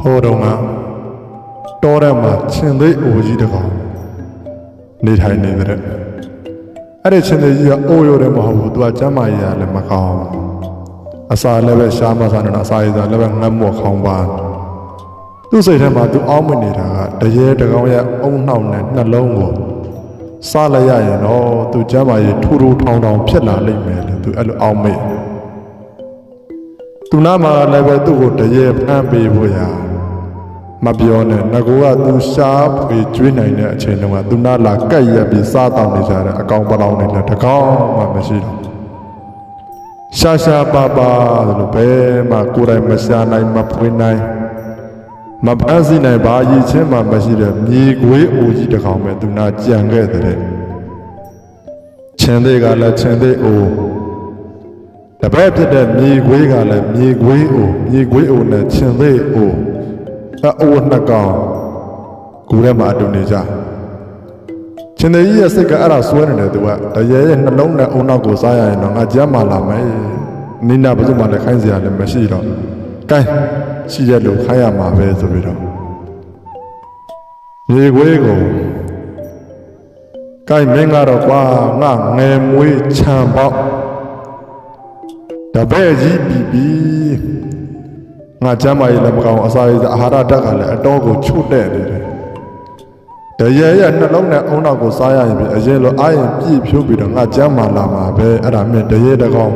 ဟိုတုန်းကတောထဲမှာချင်းသိအိုကြီးတစ်ကောင်နေထိုင်နေတဲ့အဲ့ဒီချင်းသိကြီးကအိုးရတယ်မဟုတ်ဘူးသူကကျမ်းမာရေးရလည်းမကောင်းအစာလည်းပဲရှားမစားနေတော့အစာရည်စားလည်းပဲငတ်မော့ခေါင်းပါသူ့စိတ်ထဲမှာသူအောင်းမနေတာကတရေတကောင်ရဲ့အုံနှောက်နဲ့နှလုံးကိုစားလိုက်ရရင်တော့သူကျမ်းမာရေးထူထူထောင်ထောင်ဖြစ်လာလိမ့်မယ်လို့သူအဲ့လိုအောင်းမိတယ်သူနာမှာလည်းပဲသူ့ကိုတရေဖမ်းပေးဖို့ရာ မပြောနဲ့ငကိုကသူရှားဖွေကျွေးနိုင်တဲ့အချိန်တုန်းကသူနာလာကက်ရက်ပြီးစားတောင်းနေကြတဲ့အကောင်ပလောင်နေလည်းတကောင်မှမရှိတော့ရှာရှာပါပါလို့ဘယ်မှကိုယ်တိုင်မရှာနိုင်မဖွေနိုင်မပန်းစီနိုင်ဘာရည်ချင်းမှမရှိတဲ့မြေခွေးအိုကြီးတစ်ကောင်ပဲသူနာကြံခဲ့တဲ့ချင်းသေးကလည်းချင်းသေးအိုတပည့်ဖြစ်တဲ့မြေခွေးကလည်းမြေခွေးအိုမြေခွေးအိုနဲ့ခြင်သေးအို အအိုနှစ်ကောင်ကူထဲမှာအတူနေကြခြင်သေးကြီးရဲ့စိတ်ကအဲ့ဒါစွဲနေတယ်သူကတရေရဲ့နှလုံးနဲ့အုံနောက်ကိုစားရရင်တော့ငါကြမ်းမာလာမယ်နိနာဘယ်သူမှလည်းခိုင်းစရာလည်းမရှိတော့ကဲရှိတဲ့လူခိုင်းရမှာပဲဆိုပြီးတော့မြေခွေးကိုကိုင်မင်းကတော့ကွာငါငယ်မွေးခြံပေါက်တပည့်ကြီးပြီပြီ ငါကျမ်းမာရေးလည်းမကောင်းအစာရေးအာဟာရဓာတ်ကလည်းအတော်ကိုချုပ်တဲ့နေတယ်တရေရဲ့နှလုံးနဲ့အုံနောက်ကိုစားရရင်ပြီအရင်လိုအာရင်ပြည့်ဖြိုးပြီးတော့ငါကျမ်းမာလာမှာပဲအဲ့ဒါမြင်တရေတကောင်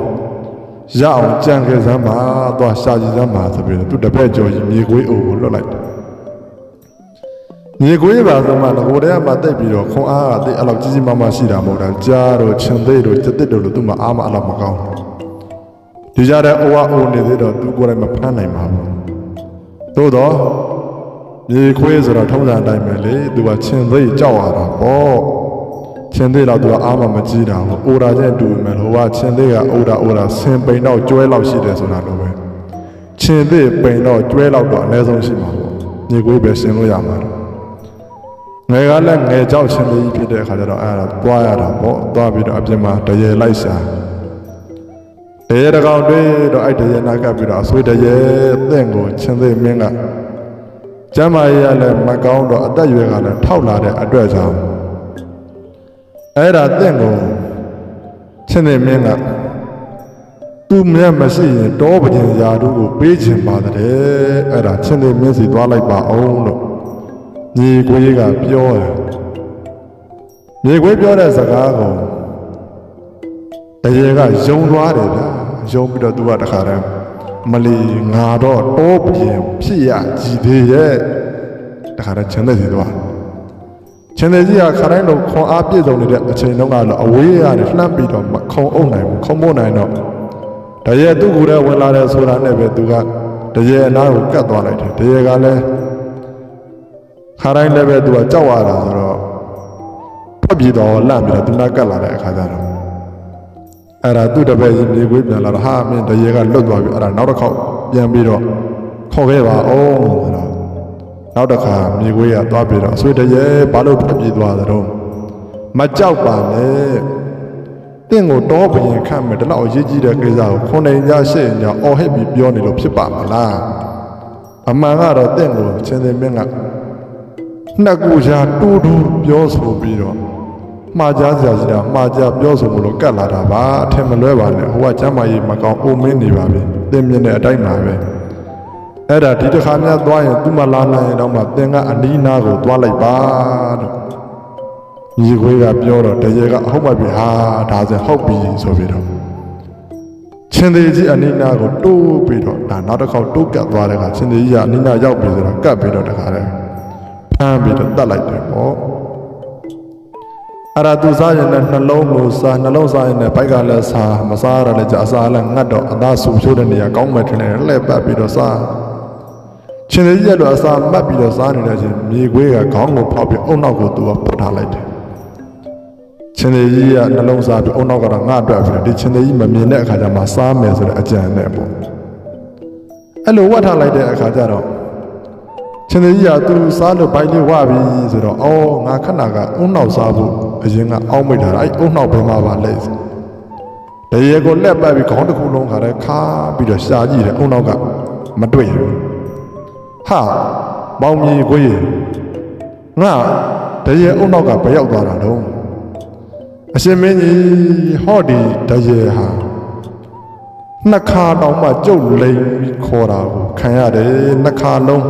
ရအောင်ကြံခဲ့စမ်းပါသွားရှာကြည့်စမ်းပါဆိုပြီးတော့သူတပည့်ကျော်ကြီးမြေခွေးအိုကိုလွတ်လိုက်တယ်မြေခွေးပါဆိုမှငကိုယ်တည်းကမှတိတ်ပြီးတော့ခွန်အားကတိတ်အဲ့လောက်ကြီးကြီးမားမားရှိတာမဟုတ်တာကြားတော့ခြံသေးတော့စက်တစ်တို့လို့သူမှအားမအဲ့လောက်မကောင်းဘူး ဒီကြတဲ့အိုဝအိုနေသေးတော့သူကိုယ်တိုင်မဖမ်းနိုင်ပါဘူးသို့တော့မြေခွေးဆိုတော့ထုံးစံအတိုင်းပဲလေသူကချင်းသိကြောက်ရတာပေါ့ချင်းသိတော့သူကအားမမကြီးတာဘူးအိုရာချင်းတူပေမဲ့ဟိုကချင်းသိကအိုရာအိုရာဆင်ပိန်တော့ကျွဲလောက်ရှိတယ်ဆိုတာလိုပဲချင်းသိပိန်တော့ကျွဲလောက်တော့အနည်းဆုံးရှိမှာပေါ့မြေခွေးပဲဆင်လို့ရမှာတော့ငယ်ကလည်းငယ်ကြောက်ချင်းသိကြီးဖြစ်တဲ့အခါကျတော့အဲ့ဒါသွားရတာပေါ့သွားပြီးတော့အပြင်မှာတရေလိုက်ရှာ တရေတကောင်တွေ့တော့အဲ့တရေနာကပ်ပြီးတော့အဆွေတရေသင့်ကိုချင်းသိမင်းကကျမ်းမာရေးရလည်းမကောင်းတော့အသက်အရွယ်ကလည်းထောက်လာတဲ့အတွက်ကြောင့်အဲ့ဒါသင့်ကိုချင်းသိမင်းကသူမြတ်မရှိရင်တောပင်ရာတို့ကိုပေးခြင်းပါတဲ့အဲ့ဒါချင်းသိမင်းစီသွားလိုက်ပါအောင်လို့ညီကိုကြီးကပြောတယ်ညီကိုပြောတဲ့စကားကိုတရေကယုံသွားတယ်ဗျာ ယုံပြီးတော့သူကတခါတည်းမလီငါတော့တောပြင်ဖြစ်ရကြည်သေးရဲ့တခါတည်းချမ်းသက်စီသွားချမ်းသက်ကြီးကခါတိုင်းတော့ခွန်အားပြည့်စုံနေတဲ့အချိန်တုန်းကတော့အဝေးရတယ်လှမ်းပြီးတော့မခုံအုပ်နိုင်ဘူးခုံမို့နိုင်တော့တရေသူ့ကိုယ်ထဲဝင်လာတယ်ဆိုတာနဲ့ပဲသူကတရေအနားကိုကတ်သွားလိုက်တယ်တရေကလည်းခါတိုင်းလည်းပဲသူကကြောက်ရတာဆိုတော့ဖက်ပြီးတော့လန့်ပြီးတော့သူနာကတ်လာတဲ့အခါကျတော့ အဲ့ဒါသူ့တပည့်ကြီးမြေခွေးပြန်လာတော့ဟာမင်းတရေကလွတ်သွားပြီအဲ့ဒါနောက်တစ်ခေါက်ပြန်ပြီးတော့ခေါ်ခဲ့ပါအောင်ဆိုတော့နောက်တစ်ခါမြေခွေးကသွားပြီးတော့အဆွေတရေဘာလို့ထွက်ပြေးသွားသလဲမကြောက်ပါနဲ့တင့်ကိုတောဘရင်ခတ်မယ်ဒီလောက်အရေးကြီးတဲ့ကိစ္စကိုခွန်နေကြရှေ့ညာအော်ဟစ်ပြီးပြောနေလို့ဖြစ်ပါမလားအမှန်ကတော့တင့်ကိုချင်းစင်မင်းကနှစ်ကူရှာတူတူပြောဆိုပြီးတော့ မှားကြစရာရှိတာမှားကြပြောဆိုမလို့ကတ်လာတာပါအထင်မလွဲပါနဲ့ဟိုကကျမ်းမာရေးမကောင်းအိုမင်းနေပါပြီသင်မြင်တဲ့အတိုင်းပါပဲအဲ့ဒါဒီတစ်ခါများသွားရင်သူမလာနိုင်ရင်တော့မှသင်ကအနီးနားကိုသွားလိုက်ပါတဲ့ညီခွေးကပြောတော့တရေကအဟုတ်ပါပြီဟာဒါဆိုဟုတ်ပြီဆိုပြီးတော့ချင်းသေးကြီးအနီးနားကိုတိုးပြီးတော့ဒါနောက်တစ်ခေါက်တိုးကတ်သွားတဲ့အခါချင်းသေးကြီးကအနီးနားရောက်ပြီဆိုတော့ကတ်ပြီးတော့တခါတည်းဖမ်းပြီးတော့တတ်လိုက်တယ်ပေါ့ အဲ့ဒါသူစားရင်လည်းနှလုံးကိုစားနှလုံးစားရင်လည်းဘိုက်ကလည်းစားမစားရလည်းကြာစားလည်းငတ်တော့အသားဆူဖြိုးတဲ့နေရာကောင်းမှထင်တယ်လှည့်ပတ်ပြီးတော့စားချင်းသေးကြီးကတော့အစာမတ်ပြီးတော့စားနေတဲ့အချိန်မြေခွေးကခေါင်းကိုဖောက်ပြီးအုံနောက်ကိုသူကပုတ်ထားလိုက်တယ်ချင်းသေးကြီးကနှလုံးစားပြီးအုံနောက်ကတော့ငါ့အတွက်ဖြစ်တယ်ဒီချင်းသေးကြီးမမြင်တဲ့အခါကျမှစားမယ်ဆိုတဲ့အကြံနဲ့ပေါ့အဲ့လိုဝတ်ထားလိုက်တဲ့အခါကျတော့ ရှင်သေးကြီးကသူစားလို့ဘိုင်းလေးဝပြီဆိုတော့အော်ငါခဏကအုံနောက်စားဖို့အရင်ကအောင်းမိတ်တာအဲ့အုံနောက်ဘယ်မှာပါလဲတရေကိုလက်ပတ်ပြီးခေါင်းတစ်ခုလုံးခါတည်းခါပြီးတော့ရှာကြည့်တယ်အုံနောက်ကမတွေ့ဘူးဟာမောင်မြေခွေးငါတရေအုံနောက်ကဘယ်ရောက်သွားတာတော့အရှင်မင်းကြီးဟောဒီတရေဟာနှစ်ခါတောင်မှကြုတ်လိမ်ပြီးခေါ်တာကိုခံရတယ်နှစ်ခါလုံး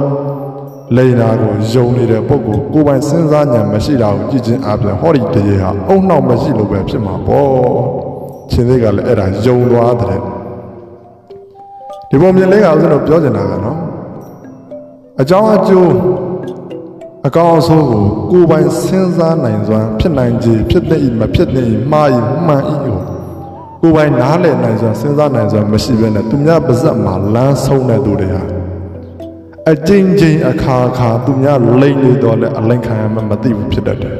လိန်တာကိုယုံနေတဲ့ပုဂ္ဂိုလ်ကိုယ်ပိုင်စဉ်းစားဉာဏ်မရှိတာကိုကြည့်ချင်းအပြင်ဟောဒီတရေဟာအုံနောက်မရှိလို့ပဲဖြစ်မှာပေါ့ရှင်သေးကလည်းအဲ့ဒါယုံသွားတဲ့ဒီပုံမြင်လေးကဦးဇင်းတို့ပြောချင်တာကနော်အကြောင်းအကျိုးအကောင်းအဆိုးကိုကိုယ်ပိုင်စဉ်းစားနိုင်စွမ်းဖြစ်နိုင်ခြင်းဖြစ်တဲ့ဤမဖြစ်တဲ့ဤမှားဤမှန်ဤကိုကိုယ်ပိုင်နားလည်နိုင်စွမ်းစဉ်းစားနိုင်စွမ်းမရှိဘဲနဲ့သူများပါဇက်မှာလမ်းဆုံးတဲ့သူတွေဟာ အကျဉ်းချင်းအခါခါသူများလိမ့်နေတော့လဲအလိမ့်ခံရမှမသိဘူးဖြစ်တတ်တယ်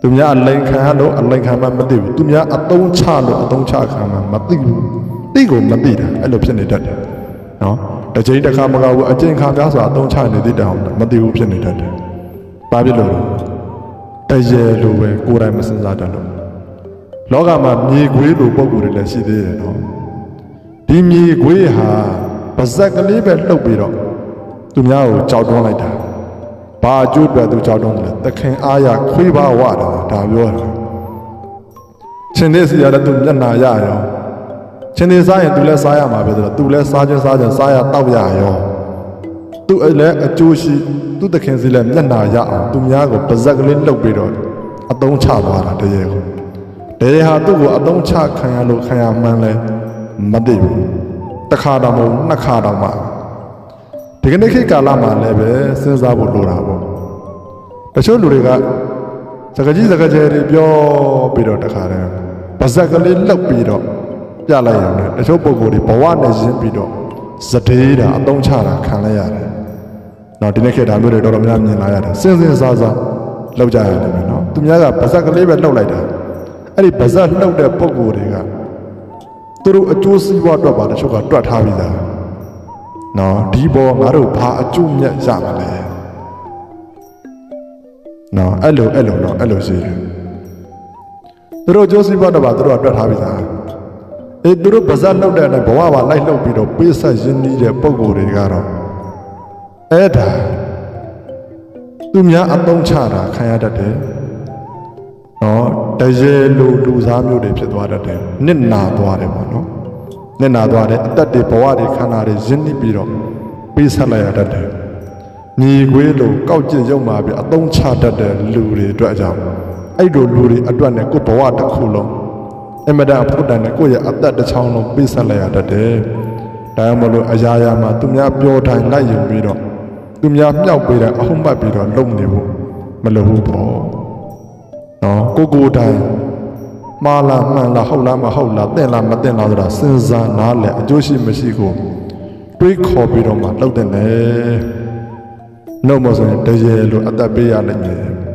သူများအလိမ့်ခံရလို့အလိမ့်ခံမှမသိဘူးသူများအတုံးချလို့အတုံးချခံမှမသိဘူးသိကိုမသိတာအဲ့လိုဖြစ်နေတတ်တယ်နော်တစ်ချိန်တစ်ခါမကဘူးအကျဉ်းခါများစွာအတုံးချနေသေးတယ်အောင်မသိဘူးဖြစ်နေတတ်တယ်ဘာဖြစ်လို့လဲတရေလိုပဲကိုယ်တိုင်မစင်စားတတ်လို့လောကမှာမြေခွေးလိုပုံကိုယ်တွေလည်းရှိသေးတယ်နော်ဒီမြေခွေးဟာပါဇက်ကလေးပဲလှုပ်ပြီးတော့ သူများကိုကြောက်တွန်းလိုက်တာဘာအကျိုးအတွက်သူကြောက်တွန်းတယ်လဲသခင်အားရခွေးပါဝတာဒါပြောတာရှင်သေးစီရတဲ့သူမျက်နာရရောရှင်သေးစားရင်သူလည်းစားရမှာပဲဆိုတော့သူလည်းစားခြင်းစားခြင်းစားရတောက်ရရောသူအဲ့လည်းအကျိုးရှိသူသခင်စီလည်းမျက်နာရအောင်သူများကိုပါဇက်ကလေးလှုပ်ပြီးတော့အတုံးချသွားတာတရေကိုတရေဟာသူ့ကိုအတုံးချခံရလို့ခံရမှန်းလဲမသိဘူးတစ်ခါတော့မဟုတ်နှစ်ခါတော့မှ ဒီကနေ့ခေတ်ကာလမှာလည်းပဲစဉ်းစားဖို့လိုတာပေါ့တချို့လူတွေကစကားကြီးစကားကျယ်တွေပြောပြီးတော့တခါတည်းပါဇက်ကလေးလှုပ်ပြီးတော့ပြလိုက်ရတယ်တချို့ပုံကိုယ်တွေဘဝနဲ့ရင်းပြီးတော့ဇဒေးတာအတုံးချတာခံလိုက်ရတယ်နော်ဒီနေ့ခေတ်ဒါမျိုးတွေတော်တော်များများမြင်လာရတယ်စဉ်းစဉ်းစားစားလောက်ကြရတယ်ပဲနော်သူများကပါဇက်ကလေးပဲလှုပ်လိုက်တာအဲ့ဒီပါဇက်လှုပ်တဲ့ပုံကိုယ်တွေကသူတို့အကျိုးစီးပွားအတွက်ပါတချို့ကတွက်ထားပြီးသား နော်ဒီဘောငါတို့ဘာအကျိုးမြတ်ရမှာလဲနော်အဲ့လိုအဲ့လိုနော်အဲ့လိုရှိတယ်သူတို့အကျိုးစီးပွားတော့ပါသူတို့ကတွက်ထားပြီးသားအေးသူတို့ပါဇက်လှုပ်တဲ့အတိုင်းဘဝပါလိုက်လှုပ်ပြီးတော့ပေးဆက်ရင်းနှီးတဲ့ပုံကိုယ်တွေကတော့အဲ့ဒါသူများအသုံးချတာခံရတတ်တယ်နော်တရေလူလူစားမျိုးတွေဖြစ်သွားတတ်တယ်နစ်နာသွားတယ်ပေါ့နော် နစ်နာသွားတယ်အသက်တွေဘဝတွေခန္ဓာတွေရင်းနှီးပြီးတော့ပေးဆက်လိုက်ရတတ်တယ်ညီခွေးလိုကောက်ကျစ်ရုံမာပြီးအသုံးချတတ်တဲ့လူတွေအတွက်အကြောင်းအဲ့လိုလူတွေအတွက်နဲ့ကိုယ်ဘဝတစ်ခုလုံးအမဒအဖို့တန်နဲ့ကိုယ့်ရဲ့အသက်တစ်ချောင်းလုံးပေးဆက်လိုက်ရတတ်တယ်ဒါမှမဟုတ်အရာရာမှာသူများပြောတိုင်းလိုက်ယူပြီးတော့သူများမြောက်ပေးတဲ့အဟုတ်မှတ်ပြီးတော့လုံနေဖို့မလိုဘူးပေါ့နော်ကိုကိုယ်တိုင် မှားလားမှန်လားဟုတ်လားမဟုတ်လားတဲ့လားမတဲ့လားဆိုတာစဉ်းစားနားလည်အကျိုးရှိမရှိကိုတွေးခေါ်ပြီးတော့မှလှုပ်တဲ့လေနှုတ်မဆိုရင်တရေလို့အသက်ပေးရလိမ့်မယ်